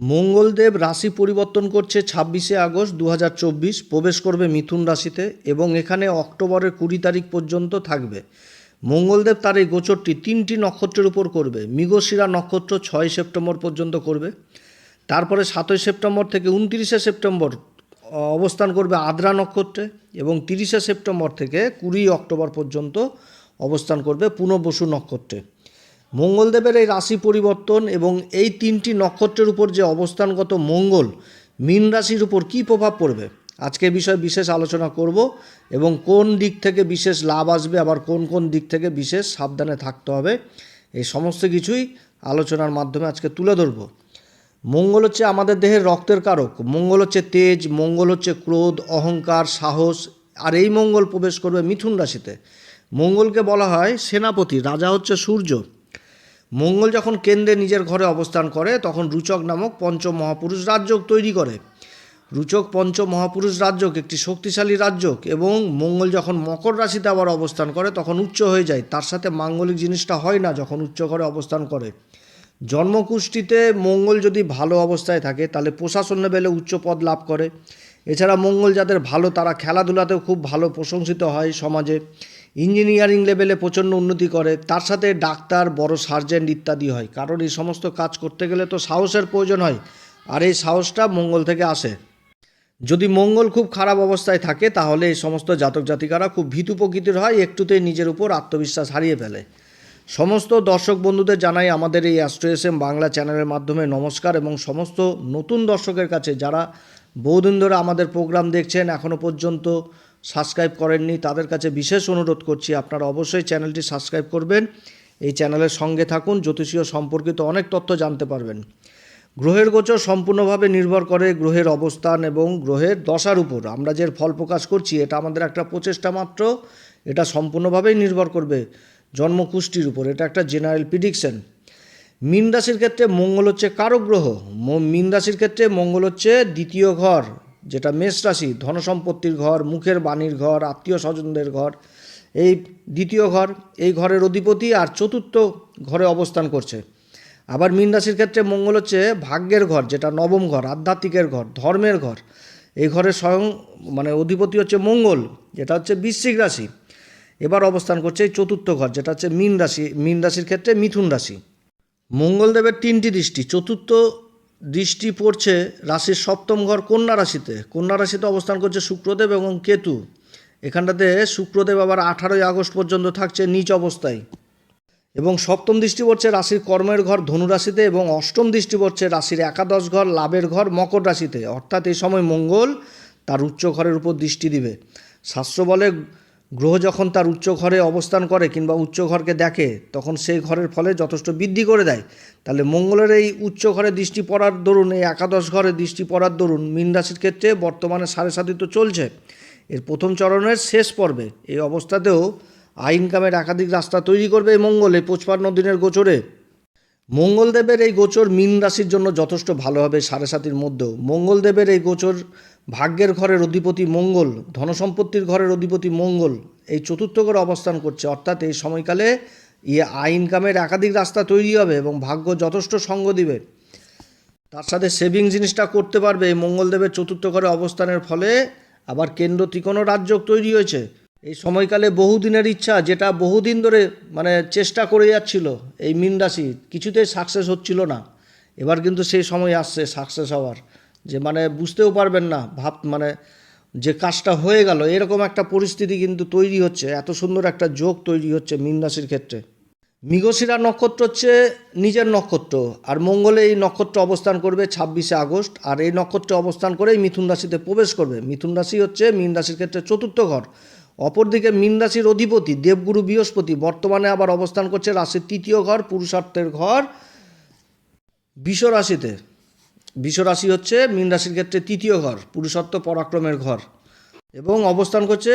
মঙ্গলদেব রাশি পরিবর্তন করছে ছাব্বিশে আগস্ট দু হাজার চব্বিশ, প্রবেশ করবে মিথুন রাশিতে এবং এখানে অক্টোবরের কুড়ি তারিখ পর্যন্ত থাকবে। মঙ্গলদেব তার এই গোচরটি তিনটি নক্ষত্রের উপর করবে। মৃগশিরা নক্ষত্র ছয় সেপ্টেম্বর পর্যন্ত করবে। তারপরে সাতই সেপ্টেম্বর থেকে উনত্রিশে সেপ্টেম্বর অবস্থান করবে আদ্রা নক্ষত্রে এবং তিরিশে সেপ্টেম্বর থেকে কুড়ি অক্টোবর পর্যন্ত অবস্থান করবে পুনর্বসু নক্ষত্রে। মঙ্গলদেবের এই রাশি পরিবর্তন এবং এই তিনটি নক্ষত্রের উপর যে অবস্থানগত মঙ্গল, মীন রাশির উপর কী প্রভাব পড়বে? আজকে বিষয়ে বিশেষ আলোচনা করব এবং কোন দিক থেকে বিশেষ লাভ আসবে, আবার কোন কোন দিক থেকে বিশেষ সাবধানে থাকতে হবে, এই সমস্ত কিছুই আলোচনার মাধ্যমে আজকে তুলে ধরব। মঙ্গল হচ্ছে আমাদের দেহের রক্তের কারক। মঙ্গল হচ্ছে তেজ, মঙ্গল হচ্ছে ক্রোধ, অহংকার, সাহস, আর এই মঙ্গল প্রবেশ করবে মিথুন রাশিতে। মঙ্গলকে বলা হয় সেনাপতি, রাজা হচ্ছে সূর্য। মঙ্গল যখন কেন্দ্রে নিজের ঘরে অবস্থান করে, তখন রুচক নামক পঞ্চ মহাপুরুষ রাজ্যক তৈরি করে। রুচক পঞ্চ মহাপুরুষ রাজ্যক একটি শক্তিশালী রাজ্যক এবং মঙ্গল যখন মকর রাশিতে আবার অবস্থান করে, তখন উচ্চ হয়ে যায়। তার সাথে মাঙ্গলিক জিনিসটা হয় না যখন উচ্চ ঘরে অবস্থান করে। জন্মকুষ্ঠিতে মঙ্গল যদি ভালো অবস্থায় থাকে, তাহলে প্রশাসন লেভেলে উচ্চ পদ লাভ করে। এছাড়া মঙ্গল যাদের ভালো, তারা খেলাধুলাতেও খুব ভালো প্রশংসিত হয় সমাজে। ইঞ্জিনিয়ারিং লেভেলে প্রচণ্ড উন্নতি করে, তার সাথে ডাক্তার, বড় সার্জেন্ট ইত্যাদি হয়। কারণ এই সমস্ত কাজ করতে গেলে তো সাহসের প্রয়োজন হয়, আর এই সাহসটা মঙ্গল থেকে আসে। যদি মঙ্গল খুব খারাপ অবস্থায় থাকে, তাহলে এই সমস্ত জাতক জাতিকারা খুব ভীতু প্রকৃতির হয়, একটুতেই নিজের উপর আত্মবিশ্বাস হারিয়ে ফেলে। সমস্ত দর্শক বন্ধুদের জানাই আমাদের এই অ্যাস্ট্রো এস এম বাংলা চ্যানেলের মাধ্যমে নমস্কার এবং সমস্ত নতুন দর্শকের কাছে যারা বহুদিন ধরে আমাদের প্রোগ্রাম দেখছেন এখনও পর্যন্ত সাবস্ক্রাইব করেননি, তাদের কাছে বিশেষ অনুরোধ করছি, আপনারা অবশ্যই চ্যানেলটি সাবস্ক্রাইব করবেন। এই চ্যানেলের সঙ্গে থাকুন, জ্যোতিষীয় সম্পর্কিত অনেক তথ্য জানতে পারবেন। গ্রহের গোচর সম্পূর্ণভাবে নির্ভর করে গ্রহের অবস্থান এবং গ্রহের দশার উপর। আমরা যে ফল প্রকাশ করছি, এটা আমাদের একটা প্রচেষ্টা মাত্র, এটা সম্পূর্ণভাবেই নির্ভর করবে জন্মকুষ্ঠির উপর, এটা একটা জেনারেল প্রিডিকশন মীন রাশির ক্ষেত্রে মঙ্গল হচ্ছে কারক গ্রহ মীন রাশির ক্ষেত্রে মঙ্গল হচ্ছে দ্বিতীয় ঘর। যেটা মেষ রাশি, ধনসম্পত্তির ঘর, মুখের বাণীর ঘর, আত্মীয় স্বজনদের ঘর, এই দ্বিতীয় ঘর, এই ঘরের অধিপতি আর চতুর্থ ঘরে অবস্থান করছে। আবার মীন রাশির ক্ষেত্রে মঙ্গল হচ্ছে ভাগ্যের ঘর, যেটা নবম ঘর, আধ্যাত্মিকের ঘর, ধর্মের ঘর। এই ঘরের স্বয়ং মানে অধিপতি হচ্ছে মঙ্গল, যেটা হচ্ছে বৃশ্চিক রাশি। এবার অবস্থান করছে এই চতুর্থ ঘর, যেটা হচ্ছে মীন রাশি, মীন রাশির ক্ষেত্রে মিথুন রাশি। মঙ্গলদেবের তিনটি দৃষ্টি, চতুর্থ দৃষ্টি পড়ছে রাশির সপ্তম ঘর কন্যা রাশিতে। কন্যা রাশিতে অবস্থান করছে শুক্রদেব এবং কেতু। এখানটাতে শুক্রদেব আবার আঠারোই আগস্ট পর্যন্ত থাকছে নিচ অবস্থায়। এবং সপ্তম দৃষ্টি পড়ছে রাশির কর্মের ঘর ধনু রাশিতে এবং অষ্টম দৃষ্টি পড়ছে রাশির একাদশ ঘর লাভের ঘর মকর রাশিতে। অর্থাৎ এই সময় মঙ্গল তার উচ্চ ঘরের উপর দৃষ্টি দিবে। শাস্ত্র বলে গ্রহ যখন তার উচ্চ ঘরে অবস্থান করে কিংবা উচ্চ ঘরকে দেখে, তখন সেই ঘরের ফলে যথেষ্ট বৃদ্ধি করে দেয়। তাহলে মঙ্গলের এই উচ্চ ঘরে দৃষ্টি পড়ার দরুন, এই একাদশ ঘরে দৃষ্টি পড়ার দরুন মীন রাশির ক্ষেত্রে বর্তমানে সাড়ে সাতই তো চলছে। এর প্রথম চরণের শেষ পর্বে এই অবস্থাতেও আয় ইনকামের একাধিক রাস্তা তৈরি করবে এই মঙ্গলে, এই পঁচপান্ন দিনের গোচরে। মঙ্গলদেবের এই গোচর মীন রাশির জন্য যথেষ্ট ভালো হবে সাড়ে সাতির মধ্যেও। মঙ্গলদেবের এই গোচর ভাগ্যের ঘরের অধিপতি মঙ্গল, ধনসম্পত্তির ঘরের অধিপতি মঙ্গল এই চতুর্থ ঘরে অবস্থান করছে। অর্থাৎ এই সময়কালে ইয়ে আয় ইনকামের একাধিক রাস্তা তৈরি হবে এবং ভাগ্য যথেষ্ট সঙ্গ দিবে। তার সাথে সেভিং জিনিসটা করতে পারবে। এই মঙ্গলদেবের চতুর্থ ঘরে অবস্থানের ফলে আবার কেন্দ্র ত্রিকোণ রাজ্য তৈরি হয়েছে। এই সময়কালে বহুদিনের ইচ্ছা, যেটা বহুদিন ধরে মানে চেষ্টা করে যাচ্ছিল এই মিন রাশি, কিছুতেই সাকসেস হচ্ছিল না। এবার কিন্তু সেই সময় আসছে সাকসেস হওয়ার। যে মানে বুঝতেও পারবেন না, ভাব মানে যে কাজটা হয়ে গেল, এরকম একটা পরিস্থিতি কিন্তু তৈরি হচ্ছে, এত সুন্দর একটা যোগ তৈরি হচ্ছে মিন রাশির ক্ষেত্রে। মৃগশিরা নক্ষত্র হচ্ছে নিজের নক্ষত্র, আর মঙ্গলে এই নক্ষত্র অবস্থান করবে ছাব্বিশে আগস্ট, আর এই নক্ষত্রে অবস্থান করেই মিথুন রাশিতে প্রবেশ করবে। মিথুন রাশি হচ্ছে মীন রাশির ক্ষেত্রে চতুর্থ ঘর, অপরদিকে মীন রাশির অধিপতি দেবগুরু বৃহস্পতি, বর্তমানে আবার অবস্থান করছে রাশির তৃতীয় ঘর, পুরুষার্থের ঘর, বিষ রাশিতে। বিষ রাশি হচ্ছে মীন রাশির ক্ষেত্রে তৃতীয় ঘর, পুরুষত্ব পরাক্রমের ঘর। এবং অবস্থান করছে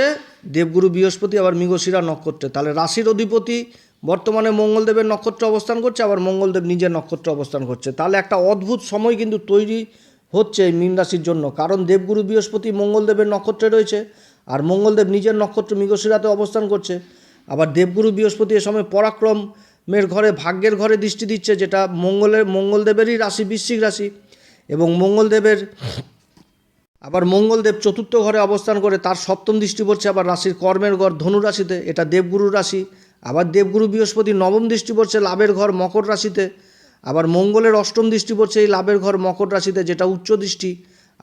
দেবগুরু বৃহস্পতি, আবার মৃগশিরা নক্ষত্রে। তাহলে রাশির অধিপতি বর্তমানে মঙ্গলদেবের নক্ষত্র অবস্থান করছে, আবার মঙ্গলদেব নিজের নক্ষত্র অবস্থান করছে। তাহলে একটা অদ্ভুত সময় কিন্তু তৈরি হচ্ছে এই মীন রাশির জন্য। কারণ দেবগুরু বৃহস্পতি মঙ্গলদেবের নক্ষত্রে রয়েছে, আর মঙ্গলদেব নিজের নক্ষত্র মৃগশিরাতে অবস্থান করছে। আবার দেবগুরু বৃহস্পতি এ সময় পরাক্রমের ঘরে, ভাগ্যের ঘরে দৃষ্টি দিচ্ছে, যেটা মঙ্গলের মঙ্গলদেবেরই রাশি, বৃশ্চিক রাশি। এবং মঙ্গলদেবের, আবার মঙ্গলদেব চতুর্থ ঘরে অবস্থান করে, তার সপ্তম দৃষ্টি পড়ছে, আবার রাশির কর্মের ঘর ধনু রাশিতে, এটা দেবগুরুর রাশি, আবার দেবগুরু বৃহস্পতি নবম দৃষ্টি পড়ছে, লাভের ঘর মকর রাশিতে, আবার মঙ্গলের অষ্টম দৃষ্টি পড়ছে, এই লাভের ঘর মকর রাশিতে, যেটা উচ্চ দৃষ্টি,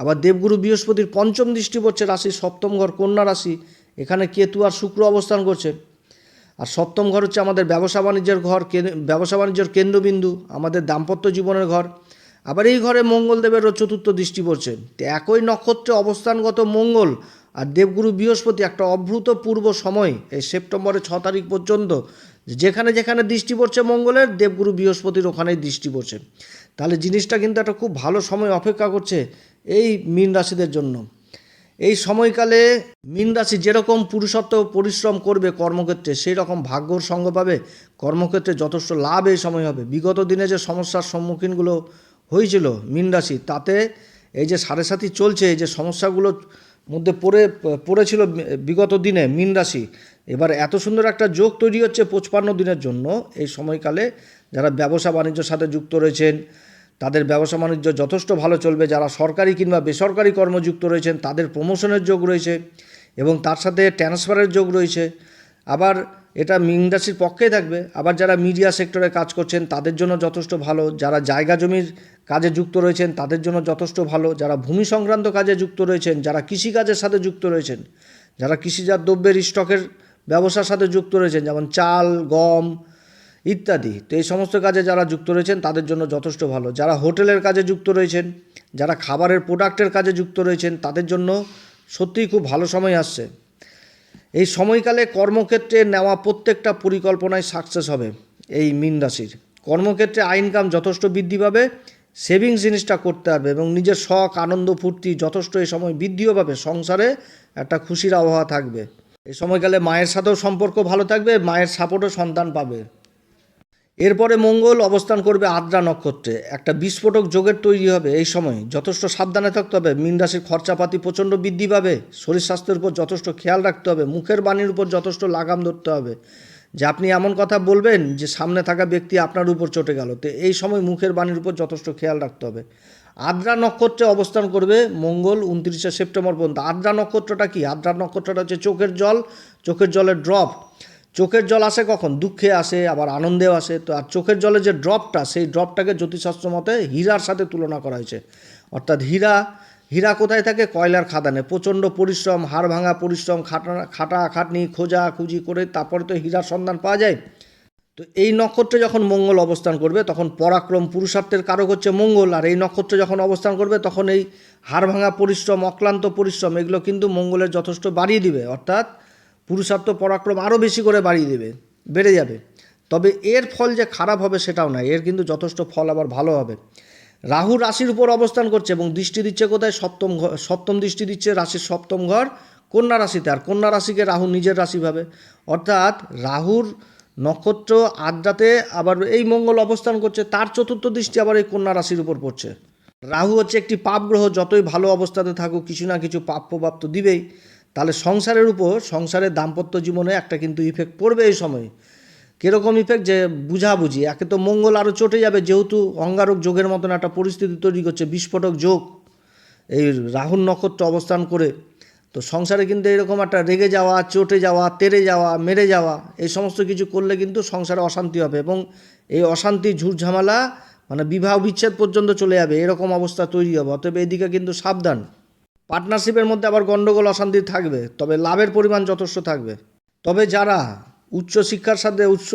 আবার দেবগুরু বৃহস্পতির পঞ্চম দৃষ্টি পড়ছে, রাশির সপ্তম ঘর কন্যা রাশি, এখানে কেতু আর শুক্র অবস্থান করছে। আর সপ্তম ঘর হচ্ছে আমাদের ব্যবসা বাণিজ্যের ঘর ব্যবসা বাণিজ্যের কেন্দ্রবিন্দু, আমাদের দাম্পত্য জীবনের ঘর আবার এই ঘরে মঙ্গলদেবেরও চতুর্থ দৃষ্টি পড়ছে। তো একই নক্ষত্রে অবস্থানগত মঙ্গল আর দেবগুরু বৃহস্পতি একটা অভূতপূর্ব সময়, এই সেপ্টেম্বরের ছ তারিখ পর্যন্ত। যেখানে যেখানে দৃষ্টি পড়ছে মঙ্গলের, দেবগুরু বৃহস্পতির ওখানেই দৃষ্টি পড়ছে। তাহলে জিনিসটা কিন্তু একটা খুব ভালো সময় অপেক্ষা করছে এই মীন রাশিদের জন্য। এই সময়কালে মীন রাশি যেরকম পুরুষত্ব পরিশ্রম করবে কর্মক্ষেত্রে সেই রকম ভাগ্যর সঙ্গ পাবে। কর্মক্ষেত্রে যথেষ্ট লাভ এই সময় হবে। বিগত দিনে যে সমস্যার সম্মুখীনগুলো হয়েছিল মীন রাশি, তাতে এই যে সাড়ে সাথী চলছে, এই যে সমস্যাগুলোর মধ্যে পড়ে, পড়েছিল বিগত দিনে মীন রাশি। এবার এত সুন্দর একটা যোগ তৈরি হচ্ছে পঁচপান্ন দিনের জন্য। এই সময়কালে যারা ব্যবসা বাণিজ্যের সাথে যুক্ত রয়েছেন, তাদের ব্যবসা বাণিজ্য যথেষ্ট ভালো চলবে। যারা সরকারি কিংবা বেসরকারি কর্মযুক্ত রয়েছেন, তাদের প্রমোশনের যোগ রয়েছে এবং তার সাথে ট্রান্সফারের যোগ রয়েছে। আবার এটা রাশির পক্ষেই থাকবে। আবার যারা মিডিয়া সেক্টরে কাজ করছেন, তাদের জন্য যথেষ্ট ভালো। যারা জায়গা জমির কাজে যুক্ত রয়েছেন, তাদের জন্য যথেষ্ট ভালো। যারা ভূমি সংক্রান্ত কাজে যুক্ত রয়েছেন, যারা কৃষিকাজের সাথে যুক্ত রয়েছেন, যারা কৃষিজাত দ্রব্যের স্টকের ব্যবসার সাথে যুক্ত রয়েছেন, যেমন চাল, গম ইত্যাদি। তো এই সমস্ত কাজে যারা যুক্ত রয়েছেন, তাদের জন্য যথেষ্ট ভালো। যারা হোটেলের কাজে যুক্ত রয়েছেন, যারা খাবারের প্রোডাক্টের কাজে যুক্ত রয়েছেন, তাদের জন্য সত্যিই খুব ভালো সময় আসছে। এই সময়কালে কর্মক্ষেত্রে নেওয়া প্রত্যেকটা পরিকল্পনায় সাকসেস হবে এই মিন রাশির। কর্মক্ষেত্রে ইনকাম যথেষ্ট বৃদ্ধি পাবে সেভিংস জিনিসটা করতে পারবে এবং নিজের শখ, আনন্দ, ফুর্তি যথেষ্ট এই সময় বৃদ্ধিও পাবে, সংসারে একটা খুশির আবহাওয়া থাকবে। এই সময়কালে মায়ের সাথেও সম্পর্ক ভালো থাকবে, মায়ের সাপোর্টও সন্তান পাবে। এরপরে মঙ্গল অবস্থান করবে আদ্রা নক্ষত্রে। একটা বিস্ফোটক যোগের তৈরি হবে এই সময়। যথেষ্ট সাবধানে থাকতে হবে। মীন রাশির খরচাপাতি প্রচণ্ড বৃদ্ধি পাবে। শরীর স্বাস্থ্যের উপর যথেষ্ট খেয়াল রাখতে হবে। মুখের বাণীর উপর যথেষ্ট লাগাম ধরতে হবে। যে আপনি এমন কথা বলবেন যে সামনে থাকা ব্যক্তি আপনার উপর চটে গেল। তো এই সময় মুখের বাণীর উপর যথেষ্ট খেয়াল রাখতে হবে। আদ্রা নক্ষত্রে অবস্থান করবে মঙ্গল উনত্রিশে সেপ্টেম্বর পর্যন্ত। আদ্রা নক্ষত্রটা কি? আদ্রা নক্ষত্রটা হচ্ছে চোখের জল। চোখের জলের ড্রপ চোখের জল আসে কখন? দুঃখে আসে, আবার আনন্দেও আসে। তো আর চোখের জলে যে ড্রপটা, সেই ড্রপটাকে জ্যোতিষশাস্ত্র মতে হীরার সাথে তুলনা করা হয়েছে। অর্থাৎ হীরা হীরা কোথায় থাকে? কয়লার খাদানে। প্রচণ্ড পরিশ্রম, হাড় ভাঙা পরিশ্রম, খাটা খাটা, খাটনি, খোঁজা, খুঁজি করে তারপরে তো হীরার সন্ধান পাওয়া যায়। তো এই নক্ষত্রে যখন মঙ্গল অবস্থান করবে, তখন পরাক্রম পুরুষার্থের কারক হচ্ছে মঙ্গল। আর এই নক্ষত্রে যখন অবস্থান করবে, তখন এই হাড় ভাঙা পরিশ্রম, অক্লান্ত পরিশ্রম, এগুলো কিন্তু মঙ্গলের যথেষ্ট বাড়িয়ে দিবে। অর্থাৎ পুরুষার্থ পরাক্রম আরও বেশি করে বাড়িয়ে দেবে, বেড়ে যাবে। তবে এর ফল যে খারাপ হবে সেটাও না এর কিন্তু যথেষ্ট ফল আবার ভালো হবে। রাহু রাশির উপর অবস্থান করছে এবং দৃষ্টি দিচ্ছে কোথায়? সপ্তম ঘর সপ্তম দৃষ্টি দিচ্ছে রাশির সপ্তম ঘর, কন্যা রাশিতে। আর কন্যা রাশিকে রাহু নিজের রাশি ভাবে। অর্থাৎ রাহুর নক্ষত্র আদ্রাতে আবার এই মঙ্গল অবস্থান করছে, তার চতুর্থ দৃষ্টি আবার এই কন্যা রাশির উপর পড়ছে। রাহু হচ্ছে একটি পাপ গ্রহ, যতই ভালো অবস্থাতে থাকুক, কিছু না কিছু পাপ প্রভাব তো দিবেই। তাহলে সংসারের উপর, সংসারের দাম্পত্য জীবনে একটা কিন্তু ইফেক্ট পড়বে এই সময়। কীরকম ইফেক্ট যে বুঝাবুঝি, একে তো মঙ্গল আরও চটে যাবে যেহেতু অঙ্গারক যোগের মতন একটা পরিস্থিতি তৈরি করছে বিস্ফোটক যোগ, এই রাহুল নক্ষত্র অবস্থান করে। তো সংসারে কিন্তু এরকম একটা রেগে যাওয়া, চটে যাওয়া তেড়ে যাওয়া, মেরে যাওয়া, এই সমস্ত কিছু করলে কিন্তু সংসারে অশান্তি হবে এবং এই অশান্তি ঝুটঝামেলা মানে বিবাহ বিচ্ছেদ পর্যন্ত চলে যাবে, এরকম অবস্থা তৈরি হবে। অতএব এদিকে কিন্তু সাবধান। পার্টনারশিপের মধ্যে আবার গণ্ডগোল, অশান্তি থাকবে, তবে লাভের পরিমাণ যথেষ্ট থাকবে। তবে যারা উচ্চশিক্ষার সাথে, উচ্চ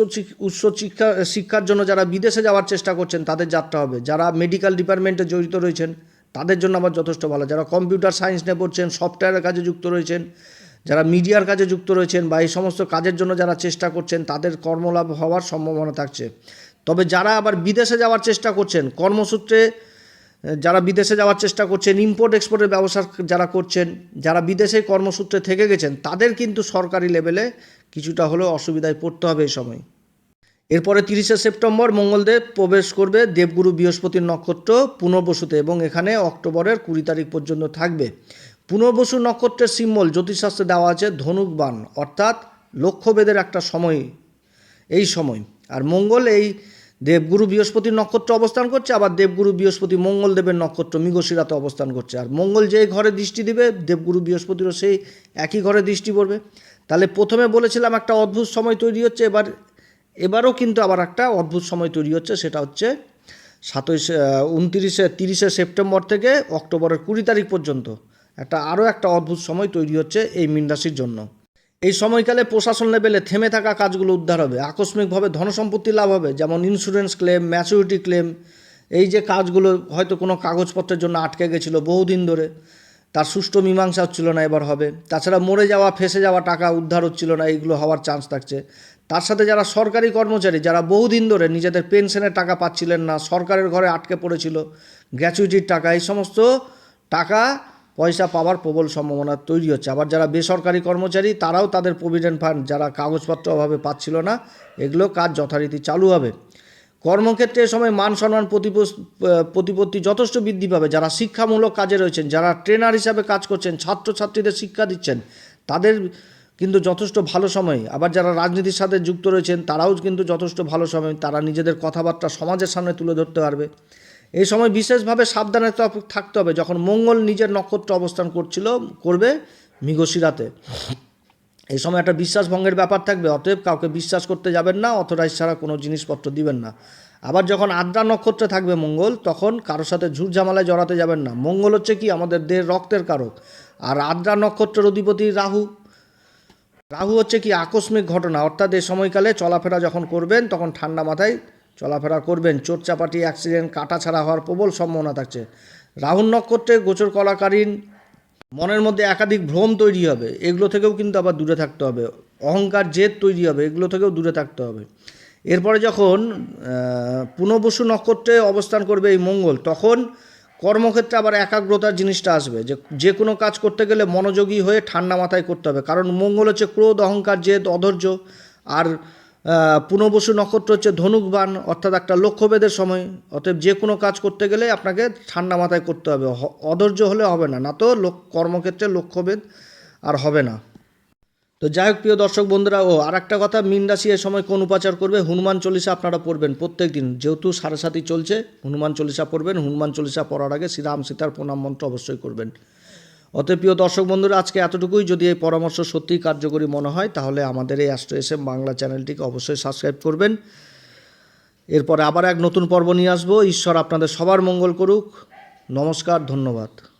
উচ্চ শিক্ষা, শিক্ষার জন্য যারা বিদেশে যাওয়ার চেষ্টা করছেন, তাদের যাত্রা হবে। যারা মেডিকেল ডিপার্টমেন্টে জড়িত রয়েছেন, তাদের জন্য আবার যথেষ্ট ভালো। যারা কম্পিউটার সায়েন্স নিয়ে পড়ছেন সফটওয়্যারের কাজে যুক্ত রয়েছেন, যারা মিডিয়ার কাজে যুক্ত রয়েছেন বা এই সমস্ত কাজের জন্য যারা চেষ্টা করছেন, তাদের কর্মলাভ হওয়ার সম্ভাবনা থাকছে। তবে যারা আবার বিদেশে যাওয়ার চেষ্টা করছেন, কর্মসূত্রে যারা বিদেশে যাওয়ার চেষ্টা করছেন ইম্পোর্ট এক্সপোর্টের ব্যবসা যারা করছেন, যারা বিদেশে কর্মসূত্রে থেকে গেছেন, তাদের কিন্তু সরকারি লেভেলে কিছুটা হলেও অসুবিধায় পড়তে হবে এই সময়। এরপরে তিরিশে সেপ্টেম্বর মঙ্গলদেব প্রবেশ করবে দেবগুরু বৃহস্পতির নক্ষত্র পুনর্বসুতে এবং এখানে অক্টোবরের কুড়ি তারিখ পর্যন্ত থাকবে। পুনর্বসু নক্ষত্রের সিম্বল জ্যোতিষশাস্ত্রে দেওয়া আছে ধনুকবান অর্থাৎ লক্ষ্যভেদের একটা সময়, এই সময়। আর মঙ্গল এই দেবগুরু বৃহস্পতির নক্ষত্র অবস্থান করছে, আবার দেবগুরু বৃহস্পতি মঙ্গলদেবের নক্ষত্র মৃগশিরাতে অবস্থান করছে। আর মঙ্গল যে ঘরে দৃষ্টি দিবে, দেবগুরু বৃহস্পতিরও সেই একই ঘরে দৃষ্টি পড়বে। তাহলে প্রথমে বলেছিলাম একটা অদ্ভুত সময় তৈরি হচ্ছে, এবার, এবারও কিন্তু আবার একটা অদ্ভুত সময় তৈরি হচ্ছে, সেটা হচ্ছে সাতাইশে উনতিরিশে, তিরিশে সেপ্টেম্বর থেকে অক্টোবরের কুড়ি তারিখ পর্যন্ত একটা আরও একটা অদ্ভুত সময় তৈরি হচ্ছে এই মীন রাশির জন্য। এই সময়কালে প্রশাসন লেভেলে থেমে থাকা কাজগুলো উদ্ধার হবে। আকস্মিকভাবে ধনসম্পত্তি লাভ হবে, যেমন ইন্স্যুরেন্স ক্লেম ম্যাচুরিটি ক্লেম এই যে কাজগুলো হয়তো কোনো কাগজপত্রের জন্য আটকে গেছিল বহুদিন ধরে, তার সুষ্ঠু মীমাংসা হচ্ছিল না, এবার হবে। তাছাড়া মরে যাওয়া, ফেসে যাওয়া টাকা উদ্ধার হচ্ছিল না, এইগুলো হওয়ার চান্স থাকছে। তার সাথে যারা সরকারি কর্মচারী, যারা বহুদিন ধরে নিজেদের পেনশনের টাকা পাচ্ছিলেন না, সরকারের ঘরে আটকে পড়েছিল গ্র্যাচুইটির টাকা, এই সমস্ত টাকা পয়সা পাওয়ার প্রবল সম্ভাবনা তৈরি হচ্ছে। আবার যারা বেসরকারি কর্মচারী, তারাও তাদের প্রভিডেন্ট ফান্ড যারা কাগজপত্র অভাবে পাচ্ছিল না, এগুলো কাজ যথারীতি চালু হবে। কর্মক্ষেত্রে এ সময় মান সম্মান প্রতিপত্তি যথেষ্ট বৃদ্ধি পাবে। যারা শিক্ষামূলক কাজে রয়েছেন, যারা ট্রেনার হিসাবে কাজ করছেন, ছাত্রছাত্রীদের শিক্ষা দিচ্ছেন, তাদের কিন্তু যথেষ্ট ভালো সময়। আবার যারা রাজনীতির সাথে যুক্ত রয়েছেন, তারাও কিন্তু যথেষ্ট ভালো সময়। তারা নিজেদের কথাবার্তা সমাজের সামনে তুলে ধরতে পারবে। এই সময় বিশেষভাবে সাবধানে থাকতে হবে। যখন মঙ্গল নিজের নক্ষত্র অবস্থান করছিল, করবে মৃগশিরাতে। এই সময় একটা বিশ্বাস ভঙ্গের ব্যাপার থাকবে। অতএব কাউকে বিশ্বাস করতে যাবেন না অথরাইজ ছাড়া কোনো জিনিসপত্র দিবেন না। আবার যখন আদ্রা নক্ষত্রে থাকবে মঙ্গল, তখন কারোর সাথে ঝুট ঝামেলায় জড়াতে যাবেন না। মঙ্গল হচ্ছে কি? আমাদের দেহের রক্তের কারক। আর আদ্রা নক্ষত্রের অধিপতি রাহু। রাহু হচ্ছে কি? আকস্মিক ঘটনা। অর্থাৎ এই সময়কালে চলাফেরা যখন করবেন, তখন ঠান্ডা মাথায় চলাফেরা করবেন চোটচাপাটি অ্যাক্সিডেন্ট কাটা ছাড়া হওয়ার প্রবল সম্ভাবনা থাকছে। রাহুল নক্ষত্রে গোচর কলাকালীন মনের মধ্যে একাধিক ভ্রম তৈরি হবে এগুলো থেকেও কিন্তু আবার দূরে থাকতে হবে। অহংকার জেদ তৈরি হবে এগুলো থেকেও দূরে থাকতে হবে। এরপরে যখন আহ, পুনর্বসু নক্ষত্রে অবস্থান করবে এই মঙ্গল তখন কর্মক্ষেত্রে আবার একাগ্রতার জিনিসটা আসবে। যে যে কোনো কাজ করতে গেলে মনোযোগী হয়ে ঠান্ডা মাথায় করতে হবে। কারণ মঙ্গল হচ্ছে ক্রোধ অহংকার জেদ অধৈর্য। আর পুনর্বসু নক্ষত্র হচ্ছে ধনুকবান, অর্থাৎ একটা লক্ষ্যভেদের সময়। অতএব যে কোনো কাজ করতে গেলে আপনাকে ঠান্ডা মাথায় করতে হবে। অধৈর্য হলে হবে না না তো কর্মক্ষেত্রে লক্ষ্যভেদ আর হবে না। তো যাই হোক, প্রিয় দর্শক বন্ধুরা, ও আর একটা কথা, মিন রাশি এ সময় কোন উপাচার করবে? হনুমান চল্লিশা আপনারা পড়বেন প্রত্যেক দিন। যেহেতু সাড়ে সাতই চলছে, হনুমান চল্লিশা পড়বেন। হনুমান চল্লিশা পড়ার আগে শ্রীরাম সীতার প্রণাম মন্ত্র অবশ্যই করবেন। অতএব প্রিয় দর্শক বন্ধুরা, আজকে এতটুকুই। যদি এই পরামর্শ সত্যিই কার্যকরী মনে হয়, তাহলে আমাদের এই অ্যাস্ট্রো এস এম বাংলা চ্যানেলটিকে অবশ্যই সাবস্ক্রাইব করবেন। এরপরে আবার এক নতুন পর্ব নিয়ে আসব। ঈশ্বর আপনাদের সবার মঙ্গল করুক। নমস্কার, ধন্যবাদ।